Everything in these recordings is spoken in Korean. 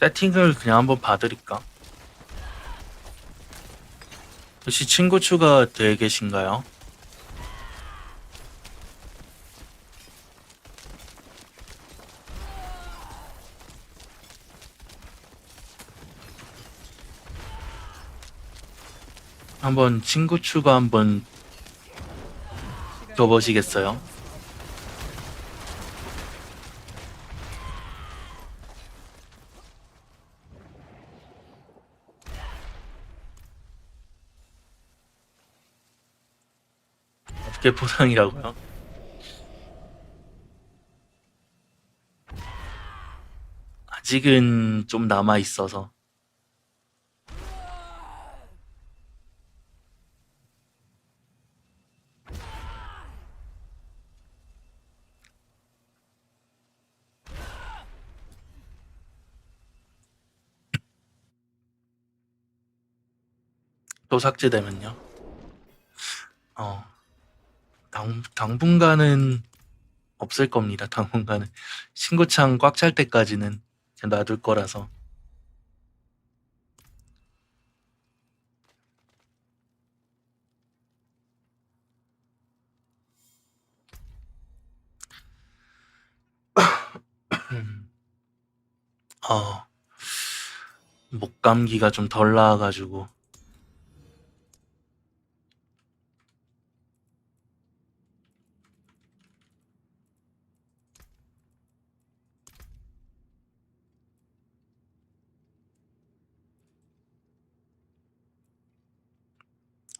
세팅을 그냥 한번 봐드릴까? 혹시 친구 추가 돼 계신가요? 한번 친구 추가 한번 줘보시겠어요? 어떻게 포상이라고요? 아직은 좀 남아 있어서 또 삭제되면요. 어, 당, 당분간은 없을 겁니다. 당분간은 신고창 꽉 찰 때까지는 그냥 놔둘 거라서. 음. 어, 목 감기가 좀 덜 나와가지고.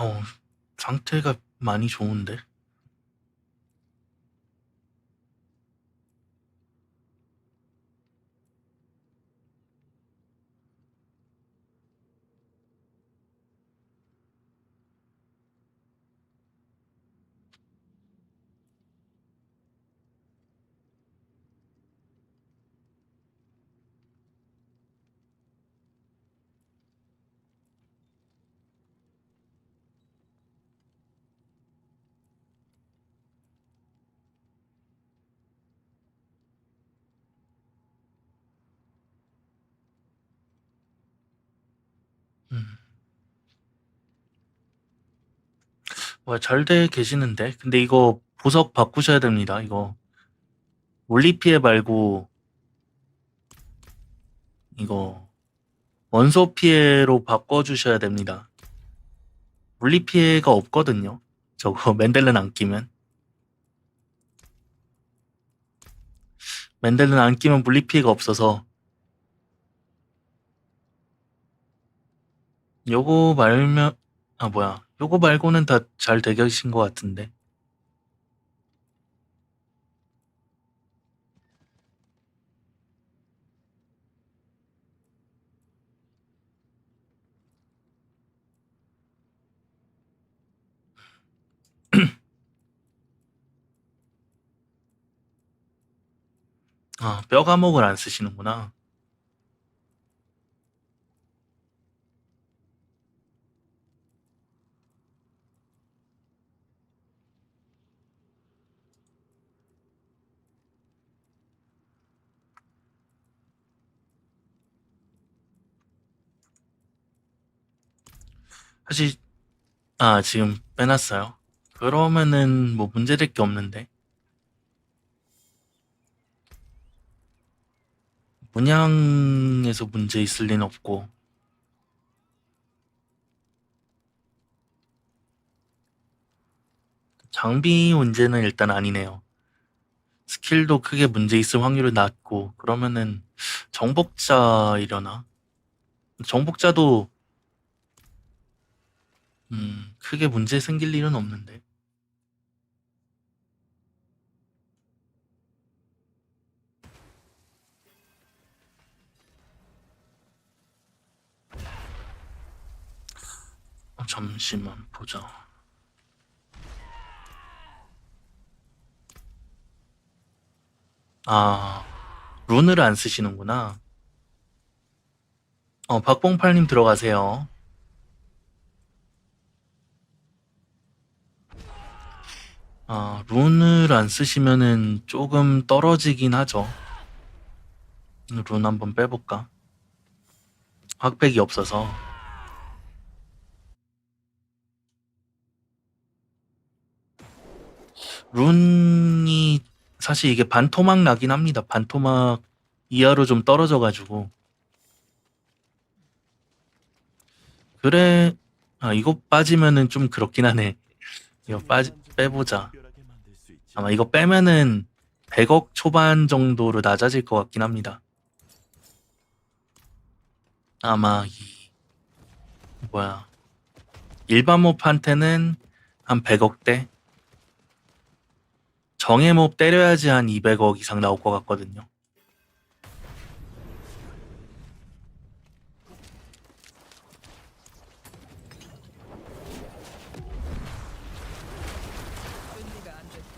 어, 상태가 많이 좋은데? 음. 와, 잘 돼 계시는데? 근데 이거 보석 바꾸셔야 됩니다. 이거 올리 피해 말고 이거 원소 피해로 바꿔 주셔야 됩니다. 물리 피해가 없거든요. 저거 맨델렌 안 끼면. 맨델렌 안 끼면 물리 피해가 없어서 요거 말면 아 뭐야. 요거 말고는 다 잘 되계신 것 같은데. 아 뼈 감옥을 안 쓰시는구나 사실 아 지금 빼놨어요 그러면은 뭐 문제될 게 없는데 문양에서 문제 있을 리는 없고 장비 문제는 일단 아니네요. 스킬도 크게 문제 있을 확률이 낮고 그러면은 정복자이려나? 정복자도 음, 크게 문제 생길 일은 없는데. 어, 잠시만 보자. 아, 룬을 안 쓰시는구나. 어, 박봉팔님 들어가세요. 아, 룬을 안 쓰시면은 조금 떨어지긴 하죠. 룬 한번 빼볼까? 확백이 없어서 룬이 사실 이게 반토막 나긴 합니다. 반토막 이하로 좀 떨어져가지고 그래 아 이거 빠지면은 좀 그렇긴 하네. 이거 빠지 빼보자. 아마 이거 빼면은 100억 초반 정도로 낮아질 것 같긴 합니다. 아마 이 뭐야 일반 몹한테는 한 100억대 정예 몹 때려야지 한 200억 이상 나올 것 같거든요. 준비가 안 됐다.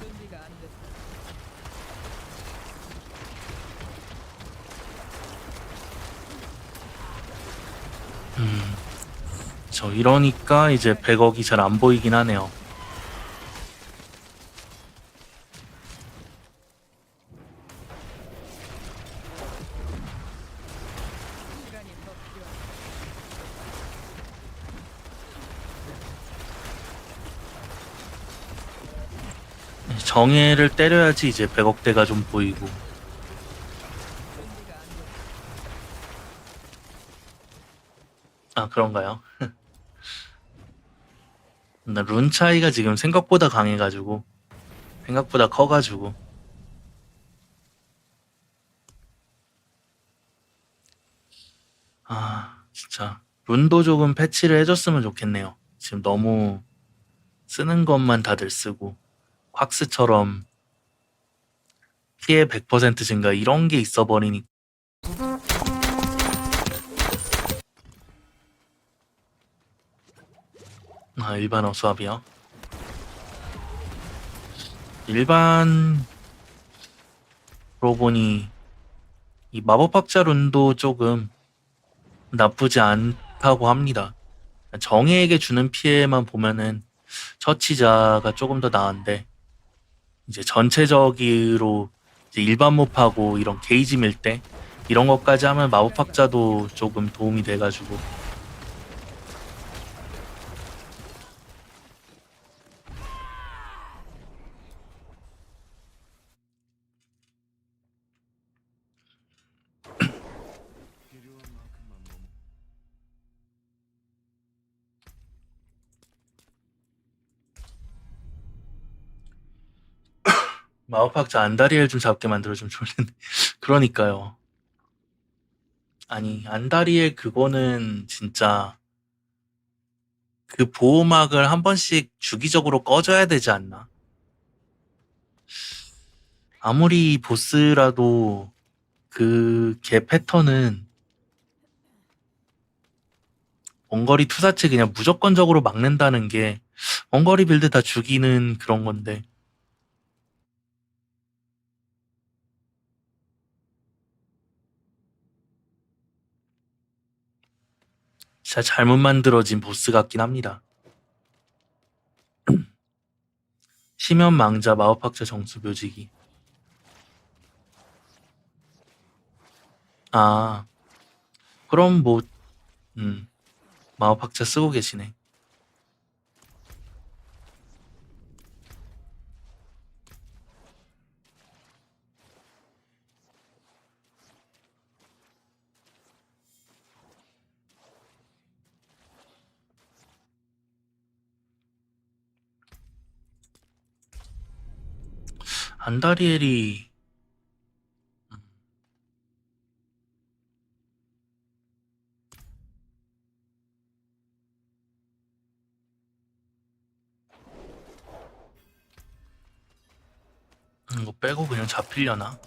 준비가 안 됐다. 저 이러니까 이제 100억이 잘 안 보이긴 하네요. 필요하다. 정예를 때려야지 이제 100억대가 좀 보이고. 아 그런가요? 나룬 차이가 지금 생각보다 강해가지고 생각보다 커가지고. 아 진짜. 룬도 조금 패치를 해줬으면 좋겠네요. 지금 너무 쓰는 것만 다들 쓰고 콱스처럼 피해 100% 증가 이런 게 있어 버리니 아 일반 어 수압이요? 일반으로 보니 이 마법학자 룬도 조금 나쁘지 않다고 합니다. 정예에게 주는 피해만 보면은 처치자가 조금 더 나은데 이제 전체적으로 이제 일반 몹하고 이런 게이지 밀 때 이런 것까지 하면 마법학자도 조금 도움이 돼가지고 마법학자 안다리엘 좀 잡게 만들어주면 좋겠는데. 그러니까요. 아니 안다리엘 그거는 진짜 그 보호막을 한 번씩 주기적으로 꺼줘야 되지 않나? 아무리 보스라도 그 개 패턴은 원거리 투사체 그냥 무조건적으로 막는다는 게 원거리 빌드 다 죽이는 그런 건데 진짜 잘못 만들어진 보스 같긴 합니다. 심연 망자 마법학자 정수 묘지기. 아, 그럼 뭐, 음, 마법학자 쓰고 계시네. 안다리엘이 음, 이거 빼고 그냥 잡히려나?